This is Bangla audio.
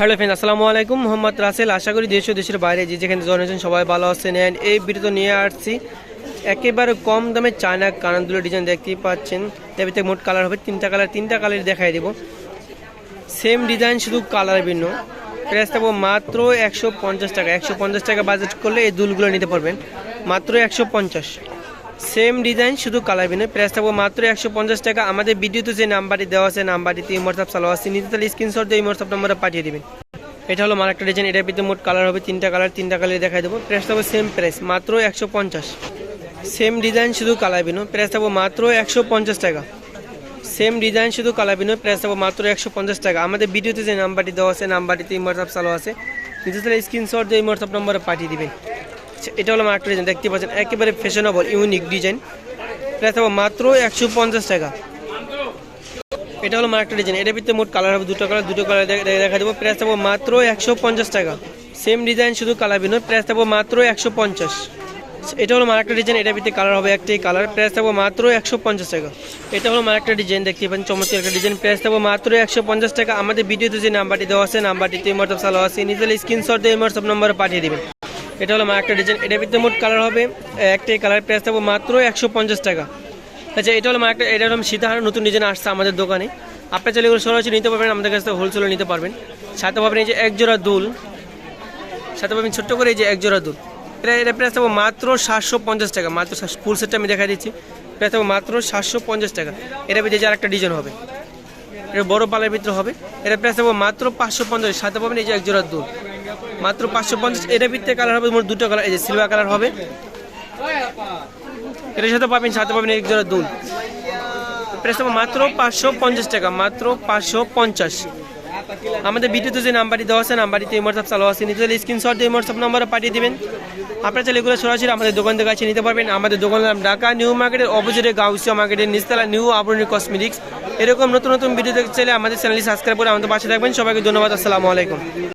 হ্যালো ফ্রেন্ড আসসালামু আলাইকুম। মোহাম্মদ রাসেল, আশা করি দেশ ও দেশের বাইরে যে যেখানে জয়েন সবাই ভালো আছেন। অ্যান্ড এই ভিডিওতে নিয়ে আসছি একেবারে কম দামে চায়না কানানগুলো ডিজাইন দেখতেই পাচ্ছেন। দেবিতে মোট কালার হবে তিনটা কালার তিনটা কালার দেখাই দেবো। সেম ডিজাইন শুধু কালার ভিন্ন। প্রাইস থাকব মাত্র একশো পঞ্চাশ টাকা। একশো পঞ্চাশ টাকা বাজেট করলে এই দুলগুলো নিতে পারবেন। মাত্র একশো পঞ্চাশ। সেম ডিজাইন শুধু কালার ভিন্ন। প্রাইস থাকব মাত্র একশো পঞ্চাশ টাকা। আমাদের ভিডিওতে যে নাম্বারটি দেওয়া আছে নাম্বারটিতে ইমোটসঅ্যাপ চালু আছে। নিতে তাহলে স্ক্রিনশট দিয়ে ইমোটসঅ্যাপ নাম্বারে পাঠিয়ে দেবেন। এটা হলো মার একটা ডিজাইন এটার ভিতরে মোট কালার হবে তিনটা কালার তিনটা কালার দেখাই দেবো। প্রাইস থাকবে সেম প্রাইস মাত্র একশো পঞ্চাশ। সেম ডিজাইন শুধু কালার ভিন্ন। প্রাইস থাকব মাত্র একশো পঞ্চাশ টাকা। সেম ডিজাইন শুধু কালার বিনয় প্রাইস থাকবে মাত্র একশো পঞ্চাশ টাকা। আমাদের ভিডিওতে যে নাম্বারটি দেওয়া আছে নাম্বারটিতে হোয়াটসঅ্যাপ চালু আছে। নিচে তাহলে স্ক্রিনশট দিয়ে হোয়াটসঅ্যাপ নম্বরে পাঠিয়ে দিবেন। এটা হলো আমার ডিজাইন দেখতে পাচ্ছেন, একেবারে ফ্যাশনেবল ইউনিক ডিজাইন প্রাইস থাকবে মাত্র একশো পঞ্চাশ টাকা। এটা হলো আমার একটা ডিজাইন এটার ভিতরে মোট কালার হবে দুটো কালার দুটো কালার দেখা দেবো। প্রাইস থাকবে মাত্র একশো পঞ্চাশ টাকা। সেম ডিজাইন শুধু কালার বিনয় প্রাইস থাকবে মাত্র একশো পঞ্চাশ। এটা হলো মার একটা ডিজাইন এটার ভিতরে কালার হবে একটাই কালার প্রাইস থাকবে মাত্র একশো পঞ্চাশ টাকা। এটা হলো মার একটা ডিজাইন দেখতে পাচ্ছেন, চমৎকার একটা ডিজাইন প্রাইস থাকবে মাত্র একশো পঞ্চাশ টাকা। আমাদের ভিডিওতে যে নাম্বারটি দেওয়া আছে নাম্বারটিতে হোয়াটসঅ্যাপ চালু আছে, নিজের স্ক্রিনশট দিয়ে হোয়াটসঅ্যাপ নম্বরে পাঠিয়ে দেবেন। এটা হলো মার একটা ডিজাইন এটার ভিতরে মোট কালার হবে, একটাই কালার প্রাইস থাকবে মাত্র একশো পঞ্চাশ টাকা। আচ্ছা এটা হলো মার একটা, এটা হলো সীতাহার, নতুন ডিজাইন আসছে আমাদের দোকানে। আপনার চাইলে এগুলো সরাসরি নিতে পারবেন, আমাদের কাছ থেকে হোলসেলে নিতে পারবেন। সাথে পাবেন এই যে এক জোড়া দুল। সাথে পাবেন ছোট্ট করে এই যে এক জোড়া দুল। এটা এটা প্রাইস থাকব মাত্র সাতশো পঞ্চাশ টাকা। মাত্র ফুল সেটটা আমি দেখা দিচ্ছি। প্রাইস থাকব মাত্র সাতশো পঞ্চাশ টাকা। এটা ভিতরে যে আরেকটা ডিজাইন হবে। এটা বড় পালের ভিতরে হবে। এটা প্রাইস থাকব মাত্র পাঁচশো পঞ্চাশ। সাথে পাবেন এই যে এক জোড়া দুল। মাত্র পাঁচশো পঞ্চাশ। এটা ভিতরে কালার হবে, মোট দুটো কালার এই যে সিলভার কালার হবে। এটার সাথে পাবেন সাথে পাবেন এক জোড়া দুল। থাকব মাত্র পাঁচশো পঞ্চাশ টাকা, মাত্র পাঁচশো পঞ্চাশ। আমাদের ভিডিওতে যে নাম্বারটি দেওয়া আছে নাম্বারটিতে হোয়াটসঅ্যাপ চালু আছে। নিতে হলে স্ক্রিনশট দিয়ে হোয়াটসঅ্যাপ নাম্বারে পাঠিয়ে দেবেন। আপনারা চাইলে এগুলো সরাসরি আমাদের দোকান থেকে কাছে নিতে পারবেন। আমাদের দোকানের নাম ঢাকা, নিউ মার্কেটের অপোজিটে গাউসিয়া মার্কেটের নিচতলা নিউ আবরণী কসমেটিক্স এরকম নতুন নতুন ভিডিও দেখতে চাইলে আমাদের চ্যানেলটি সাবস্ক্রাইব করে আমাদের পাশে থাকবেন। সবাইকে ধন্যবাদ, আসসালামু আলাইকুম।